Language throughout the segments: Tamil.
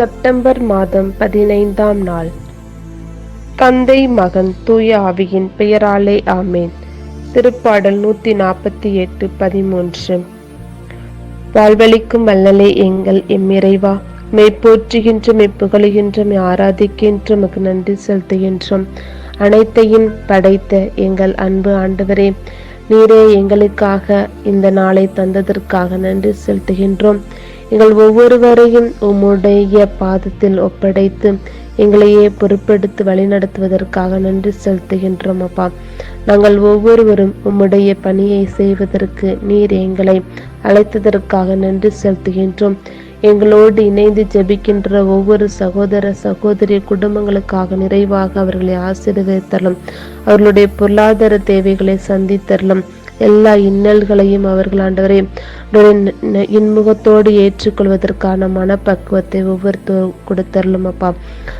செப்டம்பர் மாதம் பதினைந்தாம் நாள். தந்தை மகன் தூய ஆவியின் பெயராலே ஆமேன். திருப்பாடல் நூத்தி நாற்பத்தி எட்டு பதிமூன்று. வாழ்வழிக்கும் வல்லலே எங்கள் எம்மிறைவா மெய் மெய்ப்புகழுகின்றும் ஆராதிக்கின்றும் நன்றி செலுத்துகின்றோம். அனைத்தையும் படைத்த எங்கள் அன்பு ஆண்டவரே நீரே எங்களுக்காக இந்த நாளை தந்ததற்காக நன்றி செலுத்துகின்றோம். எங்கள் ஒவ்வொருவரையும் உம்முடைய பாதத்தில் ஒப்படைத்து எங்களையே பொறுப்பெடுத்து வழிநடத்துவதற்காக நன்றி செலுத்துகின்றோம் அப்பா. நாங்கள் ஒவ்வொருவரும் உம்முடைய பணியை செய்வதற்கு நீர் எங்களை அழைத்ததற்காக நன்றி செலுத்துகின்றோம். எங்களோடு இணைந்து ஜெபிக்கின்ற ஒவ்வொரு சகோதர சகோதரி குடும்பங்களுக்காக நிறைவாக அவர்களை ஆசீர்வதித்தரலும் அவர்களுடைய பொருளாதார தேவைகளை சந்தித்தரலும் எல்லா இன்னல்களையும் அவர்கள் ஆண்டவரே இன்முகத்தோடு ஏற்றுக்கொள்வதற்கான மனப்பக்குவத்தை ஒவ்வொருத்தரும் கொடுத்தரலும் அப்பா.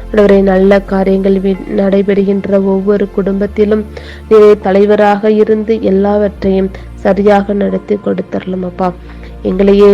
ஆண்டவரே நல்ல காரியங்கள் நடைபெறுகின்ற ஒவ்வொரு குடும்பத்திலும் நீரை தலைவராக இருந்து எல்லாவற்றையும் சரியாக நடத்தி கொடுத்தரலும் அப்பா. எங்களையே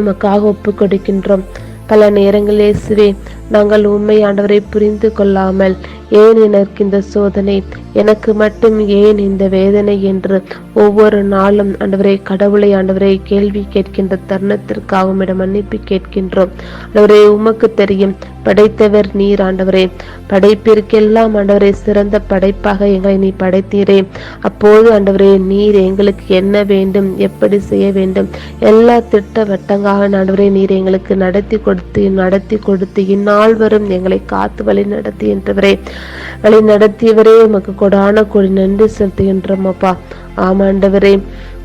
உமக்காக ஒப்பு கொடுக்கின்றோம் பல நேரங்களில் இயேசுவே நாங்கள் உண்மை ஆண்டவரை புரிந்து கொள்ளாமல் ஏன் எனக்கு இந்த சோதனை? எனக்கு மட்டும் ஏன் இந்த வேதனை என்று ஒவ்வொரு நாளும் ஆண்டவரை கடவுளை ஆண்டவரை கேள்வி கேட்கின்ற தருணத்திற்காக உம்மிடம் மன்னிப்பு கேட்கின்றோம். ஆண்டவரே உமக்கு தெரியும் படைத்தவர் நீர் ஆண்டவரே. படைப்பிற்கெல்லாம் ஆண்டவரே சிறந்த படைப்பாக எங்களை நீ படைத்தீரே. அப்போது ஆண்டவரே நீர் எங்களுக்கு என்ன வேண்டும் எப்படி செய்ய வேண்டும் எல்லா திட்ட வட்டங்காக ஆண்டவரே நீர் எங்களுக்கு நடத்தி கொடுத்து நடத்தி கொடுத்து இன்னும் வரும் எங்களை காத்து வழி நடத்தி என்றவரே வழி நடத்தியவரே உமக்கு கொடான கொடி நன்றி செலுத்துகின்றோம் அப்பா ஆமாண்டவரே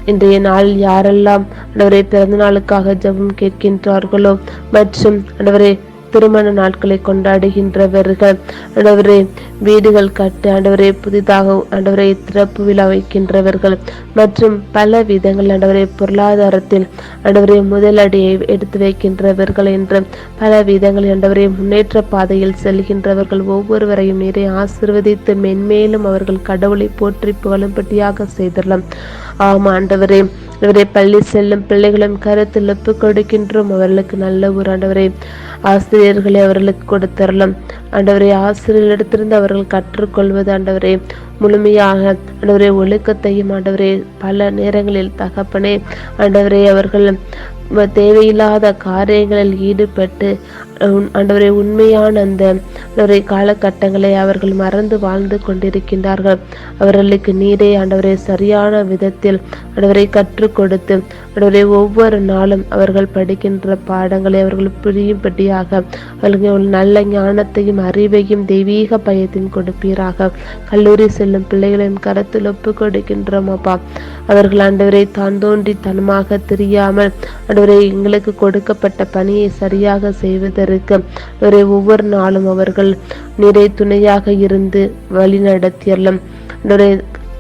இன்றைய நாள் யாரெல்லாம் ஆண்டவரை பிறந்த நாளுக்காக ஜெபம் கேட்கின்றார்களோ மற்றும் ஆண்டவரே திருமண நாட்களை கொண்டாடுகின்றவர்கள். ஆண்டவரே வீடுகள் கட்டு ஆண்டவரே புதிதாக ஆண்டவரை திறப்பு விழா வைக்கின்றவர்கள். மற்றும் பல விதங்கள் ஆண்டவரை பொருளாதாரத்தில் ஆண்டவரை முதலடியை எடுத்து வைக்கின்றவர்கள் என்று பல விதங்கள் ஆண்டவரை முன்னேற்ற பாதையில் செல்கின்றவர்கள் ஒவ்வொருவரையும் நீரை ஆசிர்வதித்து மென்மேலும் அவர்கள் கடவுளை போற்றி புகழும்படியாக செய்தரலாம் ஆமா ஆண்டவரே ஆண்டவரே பள்ளி செல்லும் பிள்ளைகளும் கருத்தில் ஒப்புக் கொடுக்கின்றோம். அவர்களுக்கு நல்ல ஊராண்டவரை ஆசிரியர்களை அவர்களுக்கு கொடுத்தரலாம். ஆண்டவரை ஆசிரியரிடத்திலிருந்து அவர்கள் கற்றுக்கொள்வது ஆண்டவரே. முழுமையாக ஆண்டவரே ஒழுக்கத்தையும் ஆண்டவரே பல நேரங்களில் தகப்பனே ஆண்டவரே அவர்கள் தேவையில்லாத காரியங்களில் ஈடுபட்டு ஆண்டவரை உண்மையான அந்த ஆண்டவரை காலகட்டங்களை அவர்கள் மறந்து வாழ்ந்து கொண்டிருக்கின்றார்கள். அவர்களுக்கு நீரே ஆண்டவரை சரியான விதத்தில் ஆண்டவரை கற்றுக் கொடுத்து ஆண்டவரை ஒவ்வொரு நாளும் அவர்கள் படிக்கின்ற பாடங்களை அவர்கள் புரியும்படியாக அவர்கள் நல்ல ஞானத்தையும் அறிவையும் தெய்வீக பயத்தையும் கொடுப்பீராக. கல்லூரி செல்லும் பிள்ளைகளின் கருத்தில் ஒப்பு கொடுக்கின்றோம் அப்பா. அவர்கள் ஆண்டவரை தான் தோன்றி தனமாக தெரியாமல் ஆண்டவரை எங்களுக்கு கொடுக்கப்பட்ட பணியை சரியாக செய்வதற்கு அவரை ஒவ்வொரு நாளும் அவர்கள் நிறை துணையாக இருந்து வழி நடத்தியறலாம்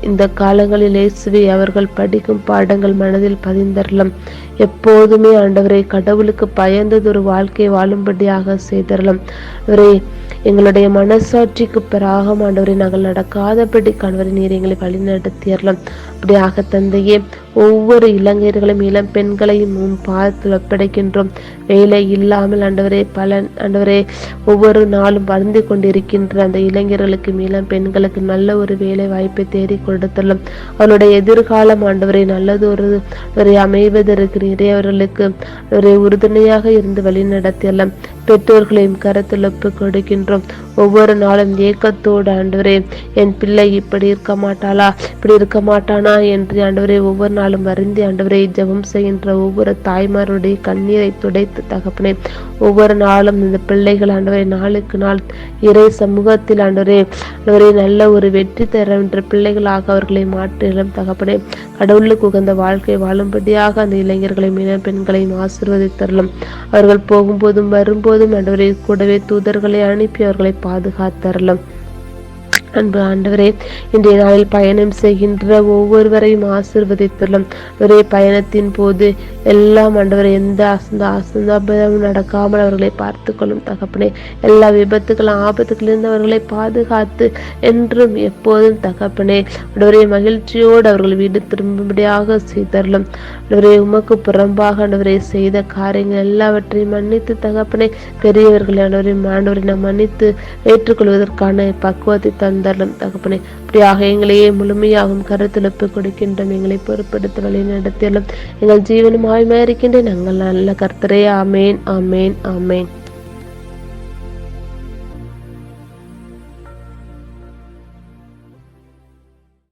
இந்த காலங்களில் இயேசுவை அவர்கள் படிக்கும் பாடங்கள் மனதில் பதிந்தரலாம். எப்போதுமே ஆண்டவரை கடவுளுக்கு பயந்ததொரு வாழ்க்கை வாழும்படியாக செய்தரலாம். அவரை எங்களுடைய மனசாட்சிக்கு பிறாக ஆண்டவரை நாங்கள் நடக்காதபடி கணவரை நீர் எங்களை வழிநடத்தியறலாம் இப்படியாக அப்படியாக தந்தையே ஒவ்வொரு இளைஞர்களும் இளம் பெண்களையும் உன் பாதத்தில் ஒப்படைக்கின்றோம். வேலை இல்லாமல் ஆண்டவரே பல ஆண்டவரே ஒவ்வொரு நாளும் வளர்ந்து கொண்டிருக்கின்ற அந்த இளைஞர்களுக்கும் இளம் பெண்களுக்கு நல்ல ஒரு வேலை வாய்ப்பை தேடி கொடுத்தலாம் அவருடைய எதிர்காலம் ஆண்டவரை நல்லது ஒரு ஒரு அமைவதற்கு நிறைய அவர்களுக்கு ஒரு உறுதுணையாக இருந்து வழி பெற்றோர்களையும் கருத்தில் ஒப்பு கொடுக்கின்றோம். ஒவ்வொரு நாளும் ஏக்கத்தோடு ஆண்டவரே என் பிள்ளை இப்படி இருக்க மாட்டாளா? இப்படி இருக்க மாட்டானா? என்று ஆண்டவரை ஒவ்வொரு நாளும் வருந்தி ஆண்டவரை ஜெபம் செய்கின்ற ஒவ்வொரு தாய்மாருடைய கண்ணீரை துடைத்து தகப்பனே ஒவ்வொரு நாளும் இந்த பிள்ளைகள் ஆண்டவரை நாளுக்கு நாள் இறை சமூகத்தில் ஆண்டவரே ஆண்டவரே நல்ல ஒரு வெற்றி தருகின்ற பிள்ளைகளாக அவர்களை மாற்றிடம் தகப்பனே. கடவுளுக்கு உகந்த வாழ்க்கை வாழும்படியாக அந்த இளைஞர்களையும் இன பெண்களையும் ஆசிர்வதித்தரலாம். அவர்கள் போகும்போதும் வரும்போதும் ஆண்டவரை கூடவே தூதர்களை அனுப்பி அவர்களை பாதுகாத்தரலாம். அன்பு ஆண்டவரே இன்றைய நாளில் பயணம் செய்கின்ற ஒவ்வொருவரையும் ஆசிர்வதித்துள்ளோம். ஒரே பயணத்தின் போது எல்லாம் ஆண்டவர் எந்த அசந்த அசந்தாபமும் நடக்காமல் அவர்களை பார்த்து கொள்ளும் தகப்பனே. எல்லா விபத்துகளும் ஆபத்துகளிலிருந்து அவர்களை பாதுகாத்து என்றும் எப்போதும் தகப்பனே. ஆண்டவரே மகிழ்ச்சியோடு அவர்கள் வீடு திரும்பும்படியாக செய்தரலும் ஆண்டவரே உமக்கு புறம்பாக ஆண்டவரை செய்த காரியங்கள் எல்லாவற்றையும் மன்னித்து தகப்பனே. பெரியவர்களை ஆண்டவரை ஆண்டவரை நாம் மன்னித்து ஏற்றுக்கொள்வதற்கான பக்குவத்தை தந்து தந்தரலும் தகப்பனே அப்படியாக எங்களையே முழுமையாகவும் கருத்துழப்பு கொடுக்கின்றோம். எங்களை பொறுப்படுத்த வழி நடத்தியலும் எங்கள் ஜீவனுமாய்மா இருக்கின்ற நாங்கள் நல்ல கர்த்தரே. ஆமேன் ஆமேன் ஆமேன்.